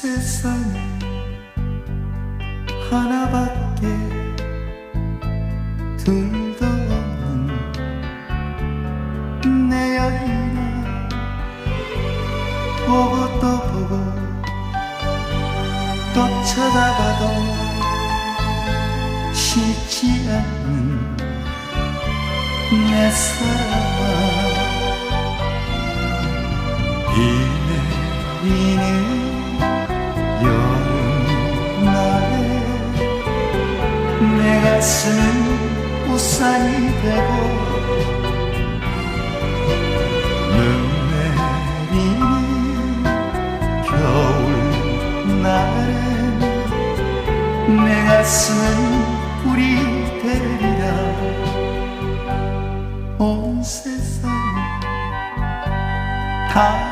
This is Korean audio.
세상에 하나밖에 둘도 없는 내 여인아 보고 또 보고 또 쳐다봐도 싫지 않는 내 사랑아 내 가슴은 우산이 되고 눈 내리는 겨울날에 내 가슴은 불이 되리라 온 세상을 다